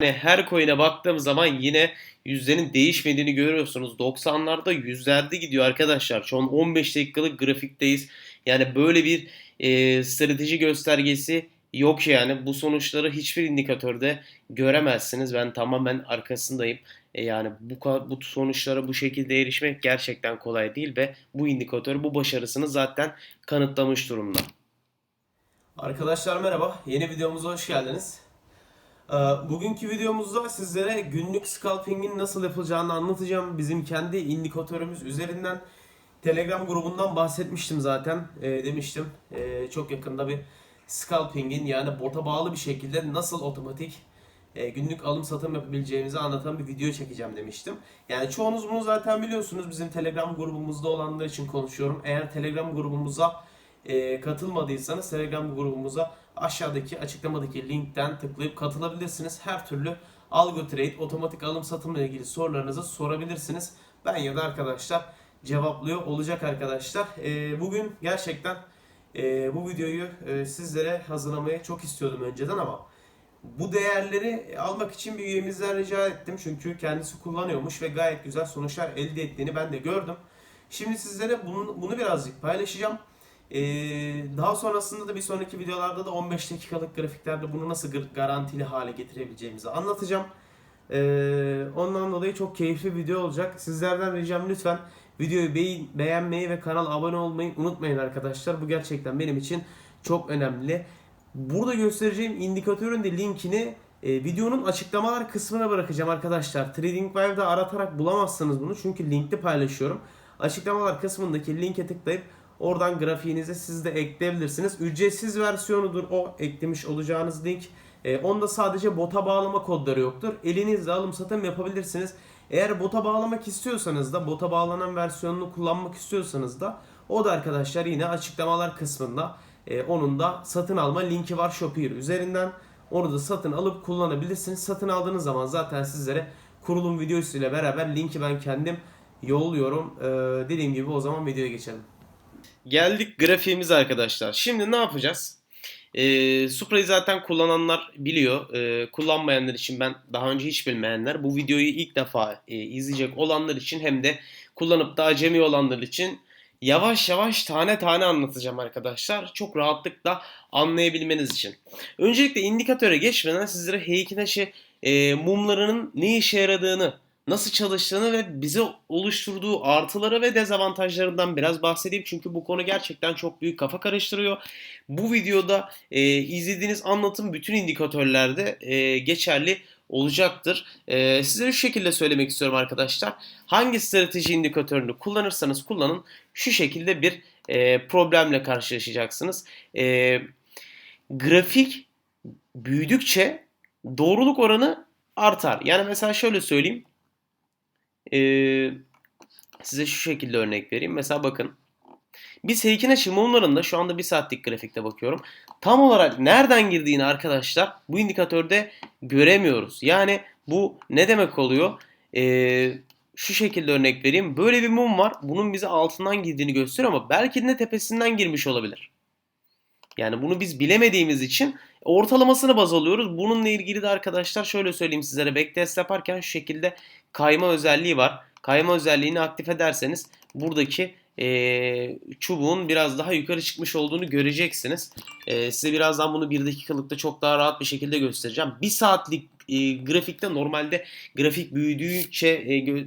her coin'e baktığım zaman yine yüzlerin değişmediğini görüyorsunuz. 90'larda yüzlerde gidiyor arkadaşlar. Şu an 15 dakikalık grafikteyiz. Yani böyle bir e, strateji göstergesi yok yani. Bu sonuçları hiçbir indikatörde göremezsiniz. Ben tamamen arkasındayım. E, yani bu bu sonuçlara bu şekilde erişmek gerçekten kolay değil ve bu indikatör bu başarısını zaten kanıtlamış durumda. Arkadaşlar merhaba, yeni videomuza hoş geldiniz. Ee, Bugünkü videomuzda sizlere günlük scalping'in nasıl yapılacağını anlatacağım. Bizim kendi indikatörümüz üzerinden Telegram grubundan bahsetmiştim zaten. Ee, demiştim ee, çok yakında bir scalping'in yani bota bağlı bir şekilde nasıl otomatik e, günlük alım satım yapabileceğimizi anlatan bir video çekeceğim demiştim. Yani çoğunuz bunu zaten biliyorsunuz. Bizim Telegram grubumuzda olanlar için konuşuyorum. Eğer Telegram grubumuza e, katılmadıysanız Telegram grubumuza aşağıdaki açıklamadaki linkten tıklayıp katılabilirsiniz. Her türlü algo trade, otomatik alım satımla ilgili sorularınızı sorabilirsiniz. Ben ya da arkadaşlar cevaplıyor olacak arkadaşlar. E, bugün gerçekten e, bu videoyu e, sizlere hazırlamayı çok istiyordum önceden ama bu değerleri almak için bir üyemizden rica ettim. Çünkü kendisi kullanıyormuş ve gayet güzel sonuçlar elde ettiğini ben de gördüm. Şimdi sizlere bunu, bunu birazcık paylaşacağım. Ee, daha sonrasında da bir sonraki videolarda da 15 dakikalık grafiklerde bunu nasıl gar- garantili hale getirebileceğimizi anlatacağım. Ee, ondan dolayı çok keyifli video olacak. Sizlerden ricam lütfen videoyu beğen- beğenmeyi ve kanala abone olmayı unutmayın arkadaşlar. Bu gerçekten benim için çok önemli. Burada göstereceğim indikatörün de linkini e, videonun açıklamalar kısmına bırakacağım arkadaşlar. TradingView'de aratarak bulamazsınız bunu çünkü linkli paylaşıyorum. Açıklamalar kısmındaki linke tıklayıp oradan grafiğinizi siz de ekleyebilirsiniz. Ücretsiz versiyonudur o eklemiş olacağınız link. E, onda sadece bota bağlama kodları yoktur. Elinizle alım satım yapabilirsiniz. Eğer bota bağlamak istiyorsanız da bota bağlanan versiyonunu kullanmak istiyorsanız da o da arkadaşlar yine açıklamalar kısmında e, onun da satın alma linki var Shopeer üzerinden. Onu da satın alıp kullanabilirsiniz. Satın aldığınız zaman zaten sizlere kurulum videosu ile beraber linki ben kendim yolluyorum. E, dediğim gibi o zaman videoya geçelim. Geldik grafiğimiz arkadaşlar. Şimdi ne yapacağız? Ee, Supra'yı zaten kullananlar biliyor. Ee, kullanmayanlar için ben daha önce hiç bilmeyenler bu videoyu ilk defa e, izleyecek olanlar için hem de kullanıp da acemi olanlar için yavaş yavaş tane tane anlatacağım arkadaşlar. Çok rahatlıkla anlayabilmeniz için. Öncelikle indikatöre geçmeden sizlere Heikinashi e, mumlarının ne işe yaradığını nasıl çalıştığını ve bize oluşturduğu artıları ve dezavantajlarından biraz bahsedeyim. Çünkü bu konu gerçekten çok büyük kafa karıştırıyor. Bu videoda e, izlediğiniz anlatım bütün indikatörlerde e, geçerli olacaktır. E, size şu şekilde söylemek istiyorum arkadaşlar. Hangi strateji indikatörünü kullanırsanız kullanın şu şekilde bir e, problemle karşılaşacaksınız. E, grafik büyüdükçe doğruluk oranı artar. Yani mesela şöyle söyleyeyim. Ee, size şu şekilde örnek vereyim. Mesela bakın. Biz Heikinashi mumlarında şu anda bir saatlik grafikte bakıyorum. Tam olarak nereden girdiğini arkadaşlar bu indikatörde göremiyoruz. Yani bu ne demek oluyor? Ee, şu şekilde örnek vereyim. Böyle bir mum var. Bunun bize altından girdiğini gösteriyor ama belki de tepesinden girmiş olabilir. Yani bunu biz bilemediğimiz için ortalamasını baz alıyoruz. Bununla ilgili de arkadaşlar şöyle söyleyeyim sizlere backtest yaparken şu şekilde kayma özelliği var. Kayma özelliğini aktif ederseniz buradaki e, çubuğun biraz daha yukarı çıkmış olduğunu göreceksiniz. E, size birazdan bunu bir dakikalıkta çok daha rahat bir şekilde göstereceğim. Bir saatlik e, grafikte normalde grafik büyüdükçe e,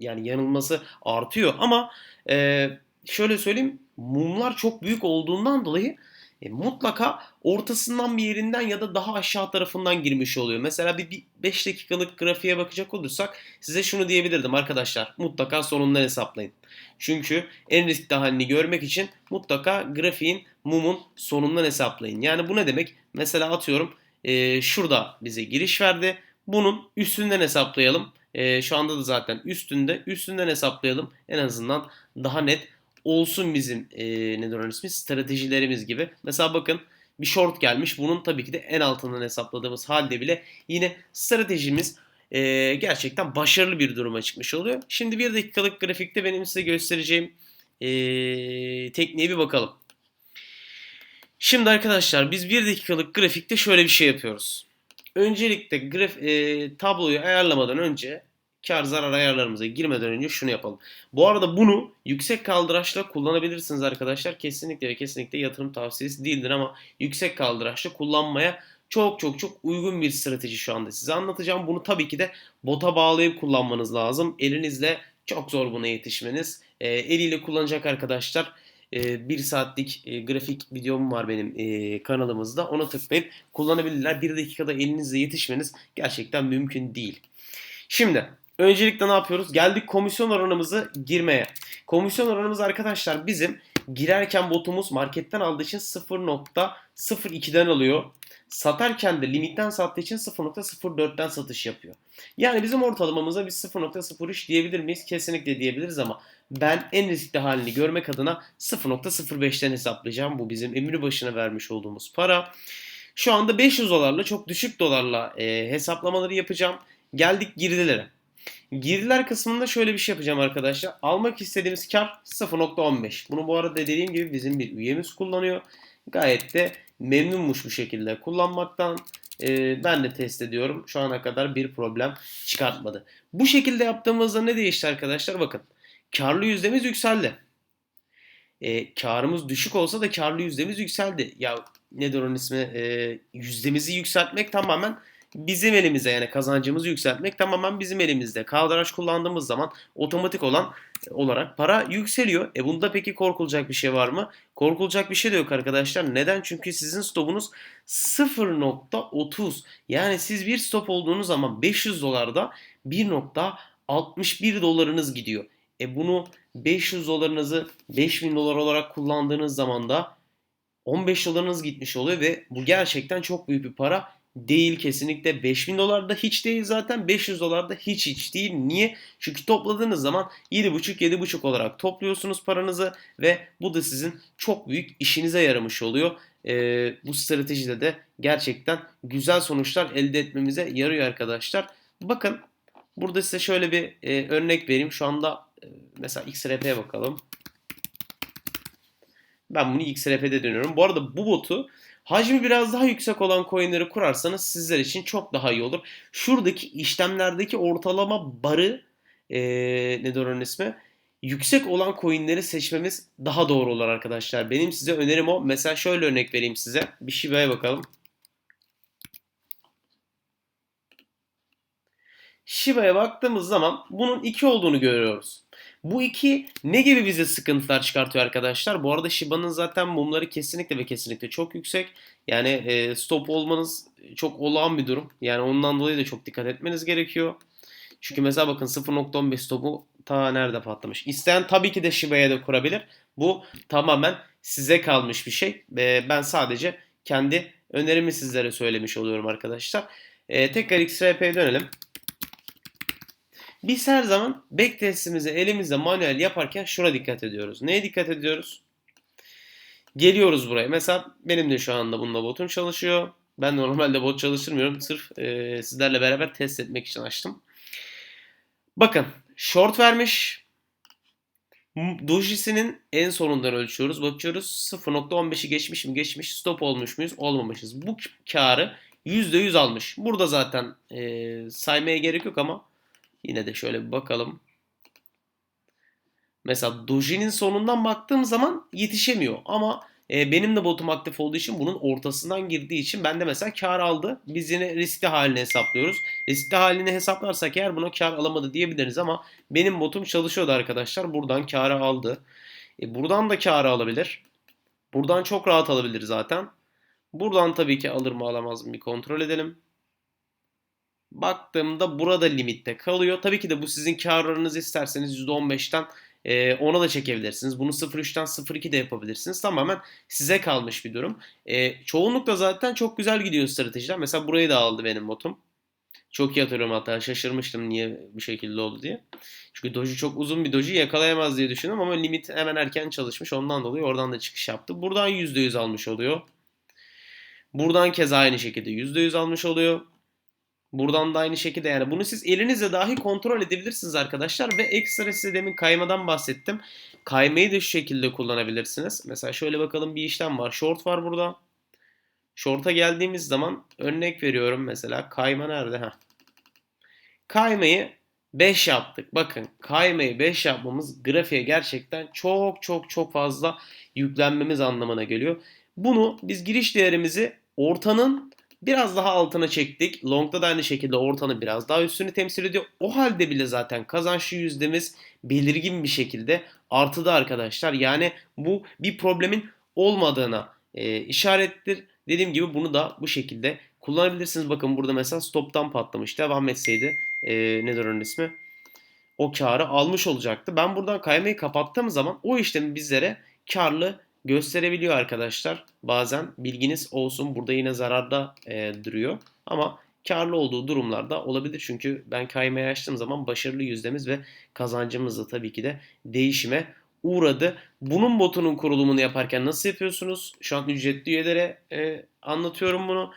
yani yanılması artıyor ama e, şöyle söyleyeyim mumlar çok büyük olduğundan dolayı e, mutlaka ortasından bir yerinden ya da daha aşağı tarafından girmiş oluyor. Mesela bir 5 dakikalık grafiğe bakacak olursak size şunu diyebilirdim arkadaşlar. Mutlaka sonundan hesaplayın. Çünkü en riskli halini görmek için mutlaka grafiğin mumun sonundan hesaplayın. Yani bu ne demek? Mesela atıyorum e, şurada bize giriş verdi. Bunun üstünden hesaplayalım. E, şu anda da zaten üstünde. Üstünden hesaplayalım. En azından daha net olsun bizim e, nedir onun ismi stratejilerimiz gibi. Mesela bakın bir short gelmiş. Bunun tabii ki de en altından hesapladığımız halde bile yine stratejimiz e, gerçekten başarılı bir duruma çıkmış oluyor. Şimdi bir dakikalık grafikte benim size göstereceğim e, tekniğe bir bakalım. Şimdi arkadaşlar biz bir dakikalık grafikte şöyle bir şey yapıyoruz. öncelikle graf e, tabloyu ayarlamadan önce kar zarar ayarlarımıza girmeden önce şunu yapalım. Bu arada bunu yüksek kaldıraçla kullanabilirsiniz arkadaşlar. Kesinlikle ve kesinlikle yatırım tavsiyesi değildir ama yüksek kaldıraçla kullanmaya çok çok çok uygun bir strateji şu anda size anlatacağım. Bunu tabii ki de bota bağlayıp kullanmanız lazım. Elinizle çok zor buna yetişmeniz. E, eliyle kullanacak arkadaşlar e, bir saatlik e, grafik videom var benim e, kanalımızda. Ona tıklayıp kullanabilirler. Bir dakikada elinizle yetişmeniz gerçekten mümkün değil. Şimdi öncelikle ne yapıyoruz? Geldik komisyon oranımızı girmeye. Komisyon oranımız arkadaşlar bizim girerken botumuz marketten aldığı için 0.02'den alıyor. Satarken de limitten sattığı için 0.04'ten satış yapıyor. Yani bizim ortalamamıza biz 0.03 diyebilir miyiz? Kesinlikle diyebiliriz ama ben en riskli halini görmek adına 0.05'ten hesaplayacağım. Bu bizim emri başına vermiş olduğumuz para. Şu anda 500 dolarla çok düşük dolarla e, hesaplamaları yapacağım. Geldik girdilere. Girdiler kısmında şöyle bir şey yapacağım arkadaşlar. Almak istediğimiz kar 0.15. Bunu bu arada dediğim gibi bizim bir üyemiz kullanıyor. Gayet de memnunmuş bu şekilde kullanmaktan. Ee, ben de test ediyorum. Şu ana kadar bir problem çıkartmadı. Bu şekilde yaptığımızda ne değişti arkadaşlar? Bakın. Karlı yüzdemiz yükseldi. Ee, karımız düşük olsa da karlı yüzdemiz yükseldi. Ya nedir onun ismi? Ee, yüzdemizi yükseltmek tamamen bizim elimize yani kazancımızı yükseltmek tamamen bizim elimizde. Kaldıraç kullandığımız zaman otomatik olan olarak para yükseliyor. E bunda peki korkulacak bir şey var mı? Korkulacak bir şey de yok arkadaşlar. Neden? Çünkü sizin stopunuz 0.30. Yani siz bir stop olduğunuz zaman 500 dolarda 1.61 dolarınız gidiyor. E bunu 500 dolarınızı 5000 dolar olarak kullandığınız zaman da 15 dolarınız gitmiş oluyor ve bu gerçekten çok büyük bir para değil kesinlikle 5000 dolar da hiç değil zaten 500 dolar da hiç hiç değil. Niye? Çünkü topladığınız zaman 7,5 7,5 olarak topluyorsunuz paranızı ve bu da sizin çok büyük işinize yaramış oluyor. Ee, bu stratejide de gerçekten güzel sonuçlar elde etmemize yarıyor arkadaşlar. Bakın burada size şöyle bir e, örnek vereyim. Şu anda e, mesela XRP'ye bakalım. Ben bunu XRP'de dönüyorum. Bu arada bu botu Hacmi biraz daha yüksek olan coinleri kurarsanız sizler için çok daha iyi olur. Şuradaki işlemlerdeki ortalama barı ee, nedir onun ismi? Yüksek olan coinleri seçmemiz daha doğru olur arkadaşlar. Benim size önerim o. Mesela şöyle örnek vereyim size. Bir Shiba'ya bakalım. Shiba'ya baktığımız zaman bunun 2 olduğunu görüyoruz. Bu iki ne gibi bize sıkıntılar çıkartıyor arkadaşlar? Bu arada Shiba'nın zaten mumları kesinlikle ve kesinlikle çok yüksek. Yani e, stop olmanız çok olağan bir durum. Yani ondan dolayı da çok dikkat etmeniz gerekiyor. Çünkü mesela bakın 0.15 stopu ta nerede patlamış. İsteyen tabii ki de Shiba'ya da kurabilir. Bu tamamen size kalmış bir şey. E, ben sadece kendi önerimi sizlere söylemiş oluyorum arkadaşlar. E, tekrar XRP'ye dönelim. Biz her zaman backtestimizi elimizde manuel yaparken şuna dikkat ediyoruz. Neye dikkat ediyoruz? Geliyoruz buraya. Mesela benim de şu anda bunda botum çalışıyor. Ben normalde bot çalıştırmıyorum. Sırf e, sizlerle beraber test etmek için açtım. Bakın short vermiş. Dojisinin en sonundan ölçüyoruz. Bakıyoruz 0.15'i geçmiş mi geçmiş. Stop olmuş muyuz olmamışız. Bu karı %100 almış. Burada zaten e, saymaya gerek yok ama Yine de şöyle bir bakalım. Mesela Doji'nin sonundan baktığım zaman yetişemiyor. Ama e, benim de botum aktif olduğu için bunun ortasından girdiği için ben de mesela kar aldı. Biz yine riskli halini hesaplıyoruz. Riskli halini hesaplarsak eğer buna kar alamadı diyebiliriz ama benim botum çalışıyordu arkadaşlar. Buradan karı aldı. E, buradan da karı alabilir. Buradan çok rahat alabilir zaten. Buradan tabii ki alır mı alamaz mı bir kontrol edelim. Baktığımda burada limitte kalıyor. Tabii ki de bu sizin karlarınızı isterseniz %15'ten e, ona da çekebilirsiniz. Bunu 0.3'ten 0.2 de yapabilirsiniz. Tamamen size kalmış bir durum. E, çoğunlukla zaten çok güzel gidiyor stratejiler. Mesela burayı da aldı benim botum. Çok iyi hatırlıyorum hatta şaşırmıştım niye bu şekilde oldu diye. Çünkü doji çok uzun bir doji yakalayamaz diye düşündüm ama limit hemen erken çalışmış. Ondan dolayı oradan da çıkış yaptı. Buradan %100 almış oluyor. Buradan keza aynı şekilde %100 almış oluyor. Buradan da aynı şekilde yani bunu siz elinizle dahi kontrol edebilirsiniz arkadaşlar ve ekstra size demin kaymadan bahsettim. Kaymayı da şu şekilde kullanabilirsiniz. Mesela şöyle bakalım bir işlem var. Short var burada. Short'a geldiğimiz zaman örnek veriyorum mesela kayma nerede? Heh. Kaymayı 5 yaptık. Bakın kaymayı 5 yapmamız grafiğe gerçekten çok çok çok fazla yüklenmemiz anlamına geliyor. Bunu biz giriş değerimizi ortanın biraz daha altına çektik. Long'da da aynı şekilde ortanın biraz daha üstünü temsil ediyor. O halde bile zaten kazançlı yüzdemiz belirgin bir şekilde artıda arkadaşlar. Yani bu bir problemin olmadığına e, işarettir. Dediğim gibi bunu da bu şekilde kullanabilirsiniz. Bakın burada mesela stoptan patlamış. Devam etseydi e, nedir onun ismi? O karı almış olacaktı. Ben buradan kaymayı kapattığım zaman o işlemi bizlere karlı gösterebiliyor arkadaşlar. Bazen bilginiz olsun. Burada yine zararda e, duruyor. Ama karlı olduğu durumlarda olabilir. Çünkü ben kaymayı açtığım zaman başarılı yüzdemiz ve kazancımız da tabii ki de değişime uğradı. Bunun botunun kurulumunu yaparken nasıl yapıyorsunuz? Şu an ücretli üyelere e, anlatıyorum bunu.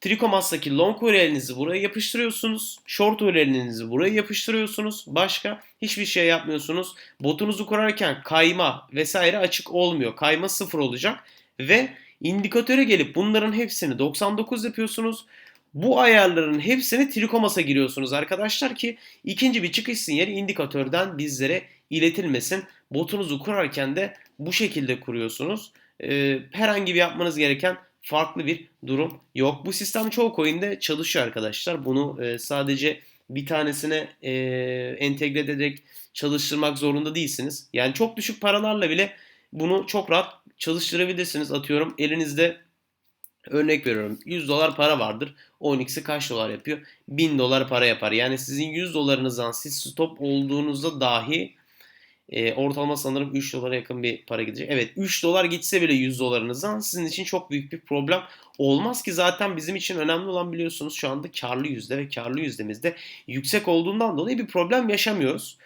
Trikomas'taki long URL'inizi buraya yapıştırıyorsunuz. Short URL'inizi buraya yapıştırıyorsunuz. Başka hiçbir şey yapmıyorsunuz. Botunuzu kurarken kayma vesaire açık olmuyor. Kayma sıfır olacak. Ve indikatöre gelip bunların hepsini 99 yapıyorsunuz. Bu ayarların hepsini Trikomas'a giriyorsunuz arkadaşlar ki ikinci bir çıkış sinyali indikatörden bizlere iletilmesin. Botunuzu kurarken de bu şekilde kuruyorsunuz. Ee, herhangi bir yapmanız gereken farklı bir durum yok. Bu sistem çoğu coin'de çalışıyor arkadaşlar. Bunu e, sadece bir tanesine e, entegre ederek çalıştırmak zorunda değilsiniz. Yani çok düşük paralarla bile bunu çok rahat çalıştırabilirsiniz. Atıyorum elinizde örnek veriyorum 100 dolar para vardır. 10x'i kaç dolar yapıyor? 1000 dolar para yapar. Yani sizin 100 dolarınızdan siz stop olduğunuzda dahi e, ortalama sanırım 3 dolara yakın bir para gidecek. Evet 3 dolar gitse bile 100 dolarınızdan sizin için çok büyük bir problem olmaz ki zaten bizim için önemli olan biliyorsunuz şu anda karlı yüzde ve karlı yüzdemizde yüksek olduğundan dolayı bir problem yaşamıyoruz.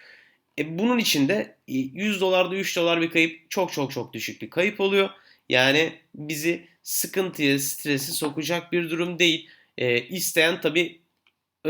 E, bunun için de 100 dolarda 3 dolar bir kayıp çok çok çok düşük bir kayıp oluyor. Yani bizi sıkıntıya, stresi sokacak bir durum değil. E, isteyen tabi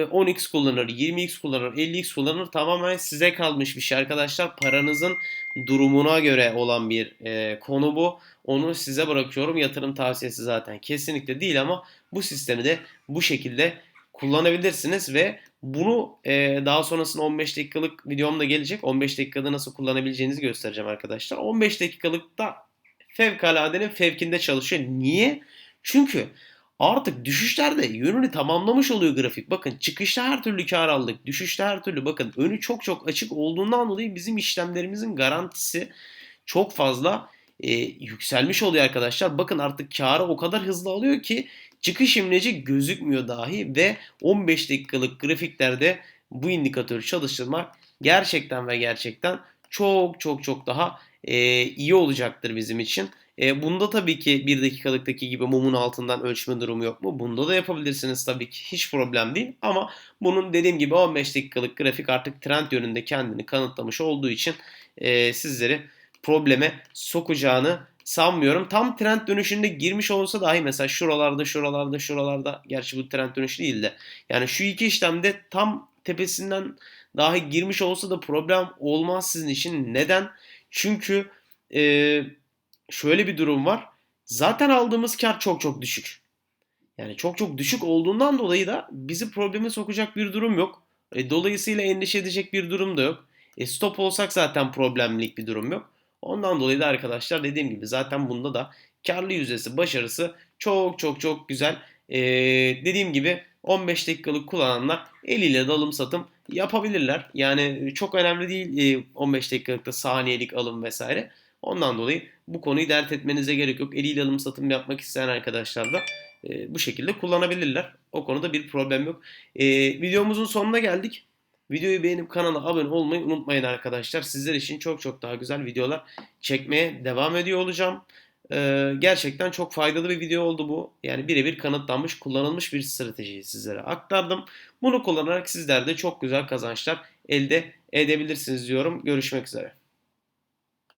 10x kullanır, 20x kullanır, 50x kullanır tamamen size kalmış bir şey arkadaşlar. Paranızın durumuna göre olan bir e, konu bu. Onu size bırakıyorum. Yatırım tavsiyesi zaten kesinlikle değil ama bu sistemi de bu şekilde kullanabilirsiniz ve bunu e, daha sonrasında 15 dakikalık videomda gelecek. 15 dakikada nasıl kullanabileceğinizi göstereceğim arkadaşlar. 15 dakikalıkta fevkaladenin fevkinde çalışıyor. Niye? Çünkü artık düşüşlerde yönünü tamamlamış oluyor grafik. Bakın çıkışta her türlü kar aldık. Düşüşte her türlü bakın önü çok çok açık olduğundan dolayı bizim işlemlerimizin garantisi çok fazla e, yükselmiş oluyor arkadaşlar. Bakın artık karı o kadar hızlı alıyor ki çıkış imleci gözükmüyor dahi ve 15 dakikalık grafiklerde bu indikatörü çalıştırmak gerçekten ve gerçekten çok çok çok daha e, iyi olacaktır bizim için. E, bunda tabii ki bir dakikalıktaki gibi mumun altından ölçme durumu yok mu? Bunda da yapabilirsiniz tabii ki hiç problem değil. Ama bunun dediğim gibi 15 dakikalık grafik artık trend yönünde kendini kanıtlamış olduğu için e, sizleri probleme sokacağını sanmıyorum. Tam trend dönüşünde girmiş olsa dahi mesela şuralarda şuralarda şuralarda gerçi bu trend dönüşü değil de yani şu iki işlemde tam tepesinden dahi girmiş olsa da problem olmaz sizin için. Neden? Çünkü e, şöyle bir durum var. Zaten aldığımız kar çok çok düşük. Yani çok çok düşük olduğundan dolayı da bizi probleme sokacak bir durum yok. E, dolayısıyla endişe edecek bir durum da yok. E, stop olsak zaten problemlik bir durum yok. Ondan dolayı da arkadaşlar dediğim gibi zaten bunda da karlı yüzdesi başarısı çok çok çok güzel. E, dediğim gibi 15 dakikalık kullananlar eliyle dalım satım yapabilirler. Yani çok önemli değil 15 dakikalıkta saniyelik alım vesaire. Ondan dolayı bu konuyu dert etmenize gerek yok. Eliyle alım satım yapmak isteyen arkadaşlar da e, bu şekilde kullanabilirler. O konuda bir problem yok. E, videomuzun sonuna geldik. Videoyu beğenip kanala abone olmayı unutmayın arkadaşlar. Sizler için çok çok daha güzel videolar çekmeye devam ediyor olacağım. Ee, gerçekten çok faydalı bir video oldu bu. Yani birebir kanıtlanmış, kullanılmış bir stratejiyi sizlere aktardım. Bunu kullanarak sizler de çok güzel kazançlar elde edebilirsiniz diyorum. Görüşmek üzere.